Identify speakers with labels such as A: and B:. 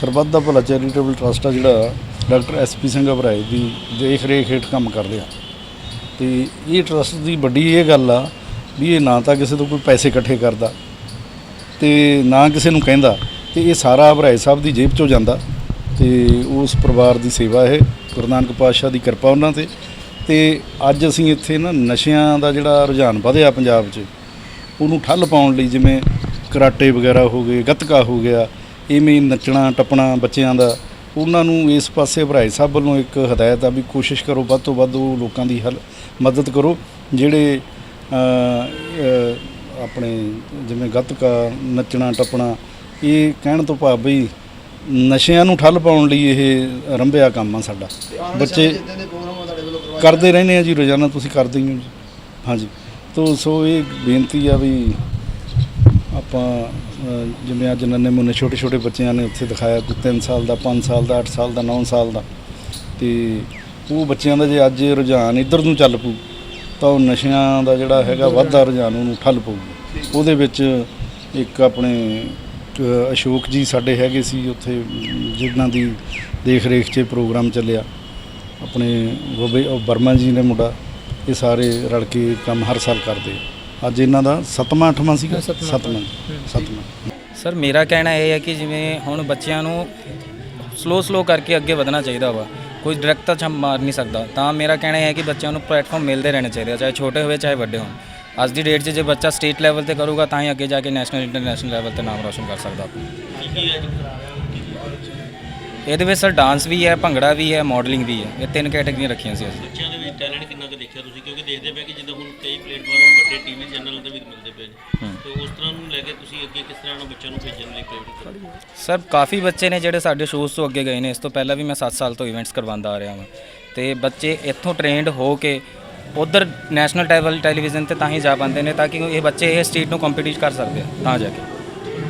A: ਸਰਬੱਤ ਦਾ ਭਲਾ charitable trust ਆ ਜਿਹੜਾ doctor S P Singh Oberoi ਦੀ ਦੇਖ ਰੇਖ ਹੇਠ ਕੰਮ ਕਰਦੇ ਰਿਹਾ। ਤੇ ਇਹ ਟਰਸਟ ਦੀ ਵੱਡੀ ਇਹ ਗੱਲ ਆ ਵੀ ਇਹ ਨਾ ਤਾਂ ਕਿਸੇ ਤੋਂ ਕੋਈ ਪੈਸੇ ਇਕੱਠੇ ਕਰਦਾ ਤੇ ਨਾ ਕਿਸੇ ਨੂੰ ਕਹਿੰਦਾ ਤੇ ਇਹ ਸਾਰਾ ਅਭਰਾਏ ਸਾਹਿਬ ਦੀ ਜੇਬ ਚੋਂ ਜਾਂਦਾ ਤੇ ਉਸ ਪਰਿਵਾਰ ਦੀ ਸੇਵਾ ਇਹ, ਗੁਰੂ ਨਾਨਕ ਪਾਤਸ਼ਾਹ ਦੀ ਕਿਰਪਾ ਉਹਨਾਂ ਤੇ। ਤੇ ਅੱਜ ਅਸੀਂ ਇੱਥੇ ਨਾ ਨਸ਼ਿਆਂ ਦਾ ਜਿਹੜਾ ਰੁਝਾਨ ਵਧਿਆ ਪੰਜਾਬ 'ਚ, ਉਹਨੂੰ ਠੱਲ ਪਾਉਣ ਲਈ ਜਿਵੇਂ ਕਰਾਟੇ ਵਗੈਰਾ ਹੋ ਗਏ, ਗੱਤਕਾ ਹੋ ਗਿਆ ਇਵੇਂ ਨੱਚਣਾ ਟੱਪਣਾ ਬੱਚਿਆਂ ਦਾ ਉਹਨਾਂ ਨੂੰ ਇਸ ਪਾਸੇ ਭਰਾਏ ਸਾਹਿਬ ਵੱਲੋਂ ਇੱਕ ਹਦਾਇਤ ਆ ਵੀ ਕੋਸ਼ਿਸ਼ ਕਰੋ ਵੱਧ ਤੋਂ ਵੱਧ ਉਹ ਲੋਕਾਂ ਦੀ ਹਲ ਮਦਦ ਕਰੋ ਜਿਹੜੇ ਆਪਣੇ ਜਿਵੇਂ ਗੱਤਕਾ ਨੱਚਣਾ ਟੱਪਣਾ ਇਹ ਕਹਿਣ ਤੋਂ ਭਾਵ ਵੀ ਨਸ਼ਿਆਂ ਨੂੰ ਠੱਲ ਪਾਉਣ ਲਈ ਇਹ ਰੰਭਿਆ ਕੰਮ ਆ ਸਾਡਾ। ਬੱਚੇ ਕਰਦੇ ਰਹਿੰਦੇ ਆ ਜੀ ਰੋਜ਼ਾਨਾ ਤੁਸੀਂ ਕਰਦੇ ਹੀ ਹੋ ਜੀ। ਹਾਂਜੀ। ਤੋ ਸੋ ਇਹ ਬੇਨਤੀ ਆ ਵੀ ਆਪਾਂ ਜਿਵੇਂ ਅੱਜ ਨੰਨੇ ਮੁੰਨੇ ਛੋਟੇ ਛੋਟੇ ਬੱਚਿਆਂ ਨੇ ਉੱਥੇ ਦਿਖਾਇਆ ਕੋਈ 3 ਸਾਲ ਦਾ 5 ਸਾਲ ਦਾ 8 ਸਾਲ ਦਾ 9 ਸਾਲ ਦਾ। ਤੇ ਉਹ ਬੱਚਿਆਂ ਦਾ ਜੇ ਅੱਜ ਰੁਝਾਨ ਇੱਧਰ ਨੂੰ ਚੱਲ ਪੂ ਤਾਂ ਉਹ ਨਸ਼ਿਆਂ ਦਾ ਜਿਹੜਾ ਹੈਗਾ ਵੱਧਦਾ ਰੁਝਾਨ ਉਹਨੂੰ ਠੱਲ ਪਊਗੀ ਉਹਦੇ ਵਿੱਚ ਇੱਕ ਆਪਣੇ ਅਸ਼ੋਕ ਜੀ ਸਾਡੇ ਹੈਗੇ ਸੀ ਉੱਥੇ ਜਿਨ੍ਹਾਂ ਦੀ ਦੇਖ ਰੇਖ 'ਚ ਪ੍ਰੋਗਰਾਮ ਚੱਲਿਆ। ਆਪਣੇ ਬਰਮਾ ਜੀ ਨੇ ਮੁੰਡਾ ਇਹ ਸਾਰੇ ਰਲ ਕੇ ਕੰਮ ਹਰ ਸਾਲ ਕਰਦੇ। ਅੱਜ ਇਹਨਾਂ ਦਾ ਸੱਤਵਾਂ ਅੱਠਵਾਂ ਸੀਗਾ?
B: ਸੱਤਵਾਂ।
A: ਸੱਤਵਾਂ ਸੱਤਵਾਂ।
B: ਸਰ, ਮੇਰਾ ਕਹਿਣਾ ਇਹ ਹੈ ਕਿ ਜਿਵੇਂ ਹੁਣ ਬੱਚਿਆਂ ਨੂੰ ਸਲੋ ਸਲੋ ਕਰਕੇ ਅੱਗੇ ਵਧਣਾ ਚਾਹੀਦਾ ਵਾ, ਕੋਈ ਡਾਇਰੈਕਟ ਤਾਂ ਛਮ ਮਾਰ ਨਹੀਂ ਸਕਦਾ। ਤਾਂ ਮੇਰਾ ਕਹਿਣਾ ਇਹ ਹੈ ਕਿ ਬੱਚਿਆਂ ਨੂੰ ਪਲੇਟਫਾਰਮ ਮਿਲਦੇ ਰਹਿਣੇ ਚਾਹੀਦੇ ਆ, ਚਾਹੇ ਛੋਟੇ ਹੋਵੇ, ਚਾਹੇ ਵੱਡੇ ਹੋਣ। ਅੱਜ ਦੀ ਡੇਟ 'ਚ ਜੇ ਬੱਚਾ ਸਟੇਟ ਲੈਵਲ ਤੇ ਕਰੂਗਾ, ਤਾਂ ਹੀ ਅੱਗੇ ਜਾ ਕੇ ਨੈਸ਼ਨਲ ਇੰਟਰਨੈਸ਼ਨਲ ਲੈਵਲ ਤੇ ਨਾਮ ਰੋਸ਼ਨ ਕਰ ਸਕਦਾ ਇਹਦੇ ਵਿੱਚ ਸਰ ਡਾਂਸ ਵੀ ਹੈ, ਭੰਗੜਾ ਵੀ ਹੈ ਮਾਡਲਿੰਗ ਵੀ ਹੈ। ਇਹ ਤਿੰਨ ਕੈਟਾਗਰੀਆਂ ਰੱਖੀਆਂ ਸੀ ਅਸੀਂ।
C: ਟੈਲੈਂਟ ਕਿੰਨਾ ਕੁ ਦੇਖਿਆ ਤੁਸੀਂ? ਕਿਉਂਕਿ ਦੇਖਦੇ ਪਏ ਕਿ ਜਿੱਦਾਂ ਹੁਣ ਕਈ ਪਲੇਟਫਾਰਮ ਵੱਡੇ ਟੀਵੀ ਚੈਨਲ ਤੇ ਵੀ ਮਿਲਦੇ ਪਏ ਨੇ। ਤੇ ਉਸ ਤਰ੍ਹਾਂ ਨੂੰ ਲੈ ਕੇ ਤੁਸੀਂ ਅੱਗੇ ਕਿਸ ਤਰ੍ਹਾਂ ਨਾਲ ਬੱਚਿਆਂ ਨੂੰ ਭੇਜਣ ਲਈ ਪ੍ਰੇਰਿਤ ਕਰੋਗੇ?
B: ਸਰ ਕਾਫੀ ਬੱਚੇ ਨੇ ਜਿਹੜੇ ਸਾਡੇ ਸ਼ੋਜ਼ ਤੋਂ ਅੱਗੇ ਗਏ ਨੇ। ਇਸ ਤੋਂ ਪਹਿਲਾਂ ਵੀ ਮੈਂ 7 ਸਾਲ ਤੋਂ ਇਵੈਂਟਸ ਕਰਵਾਉਂਦਾ ਆ ਰਿਹਾ ਹਾਂ ਤੇ ਬੱਚੇ ਇੱਥੋਂ ਟ੍ਰੇਨਡ ਹੋ ਕੇ ਉਧਰ ਨੈਸ਼ਨਲ ਲੈਵਲ ਟੈਲੀਵਿਜ਼ਨ ਤੇ ਤਾਂ ਹੀ ਜਾ ਪਾਉਂਦੇ ਨੇ ਤਾਂ ਕਿ ਇਹ ਬੱਚੇ ਇਹ ਸਟੇਟ ਨੂੰ ਕੰਪੀਟੀਟ ਕਰ ਸਕਦੇ ਆ ਤਾਂ ਜਾ ਕੇ।